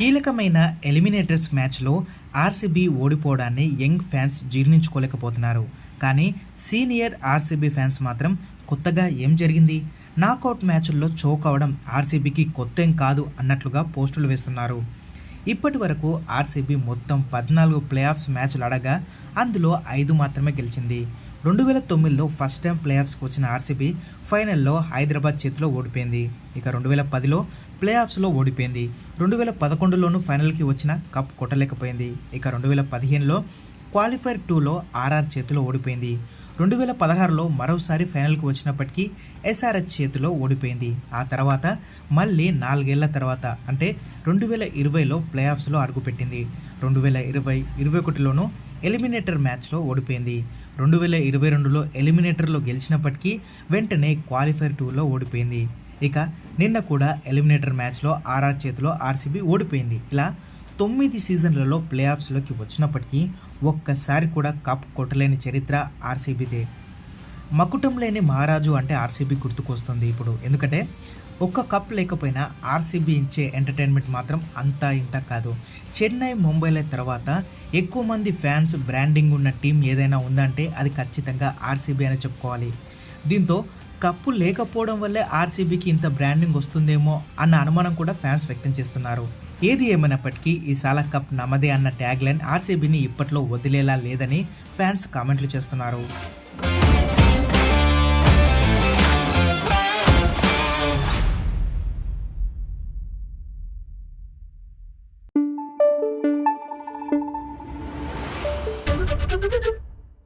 కీలకమైన ఎలిమినేటర్స్ మ్యాచ్లో RCB ఓడిపోవడాన్ని young fans జీర్ణించుకోలేకపోతున్నారు. కానీ సీనియర్ ఆర్సీబీ ఫ్యాన్స్ మాత్రం కొత్తగా ఏం జరిగింది? నాకౌట్ మ్యాచ్ల్లో చోక్ అవడం ఆర్సీబీకి కొత్త ఏం కాదు అన్నట్లుగా పోస్టులు వేస్తున్నారు. ఇప్పటి వరకు ఆర్సీబీ మొత్తం పద్నాలుగు ప్లే ఆఫ్స్ మ్యాచ్లు ఆడగా అందులో ఐదు మాత్రమే గెలిచింది. రెండు వేల తొమ్మిదిలో ఫస్ట్ టైం ప్లేఆఫ్స్కి వచ్చిన ఆర్సీబీ ఫైనల్లో హైదరాబాద్ చేతిలో ఓడిపోయింది. ఇక రెండు వేల పదిలో ప్లేఆఫ్స్లో ఓడిపోయింది. రెండు వేల పదకొండులోనూ ఫైనల్కి వచ్చిన కప్ కొట్టలేకపోయింది. ఇక రెండు వేల పదిహేనులో క్వాలిఫైర్ టూలో ఆర్ఆర్ చేతిలో ఓడిపోయింది. రెండు వేల పదహారులో మరోసారి ఫైనల్కి వచ్చినప్పటికీ ఎస్ఆర్హెచ్ చేతిలో ఓడిపోయింది. ఆ తర్వాత మళ్ళీ నాలుగేళ్ళ తర్వాత అంటే రెండు వేల ఇరవైలో ప్లే ఆఫ్స్లో అడుగుపెట్టింది. రెండు వేల ఇరవై ఇరవై ఒకటిలోనూ ఎలిమినేటర్ మ్యాచ్లో ఓడిపోయింది. రెండు వేల ఇరవై రెండులో ఎలిమినేటర్లో గెలిచినప్పటికీ వెంటనే క్వాలిఫైర్ టూలో ఓడిపోయింది. ఇక నిన్న కూడా ఎలిమినేటర్ మ్యాచ్లో ఆర్ఆర్ చేతిలో ఆర్సీబీ ఓడిపోయింది. ఇలా తొమ్మిది సీజన్లలో ప్లే ఆఫ్స్లోకి వచ్చినప్పటికీ ఒక్కసారి కూడా కప్ కొట్టలేని చరిత్ర ఆర్సీబీదే. మకుటం లేని మహారాజు అంటే ఆర్సీబీ గుర్తుకొస్తుంది ఇప్పుడు. ఎందుకంటే ఒక్క కప్ లేకపోయినా ఆర్సీబీ ఇచ్చే ఎంటర్టైన్మెంట్ మాత్రం అంతా ఇంత కాదు. చెన్నై ముంబైల తర్వాత ఎక్కువ మంది ఫ్యాన్స్ బ్రాండింగ్ ఉన్న టీం ఏదైనా ఉందంటే అది ఖచ్చితంగా ఆర్సీబీ అని చెప్పుకోవాలి. దీంతో కప్పు లేకపోవడం వల్లే ఆర్సీబీకి ఇంత బ్రాండింగ్ వస్తుందేమో అన్న అనుమానం కూడా ఫ్యాన్స్ వ్యక్తం చేస్తున్నారు. ఏది ఏమైనప్పటికీ ఈ సాలా కప్ నమదే అన్న ట్యాగ్ లైన్ ఆర్సీబీని ఇప్పట్లో వదిలేలా లేదని ఫ్యాన్స్ కామెంట్లు చేస్తున్నారు.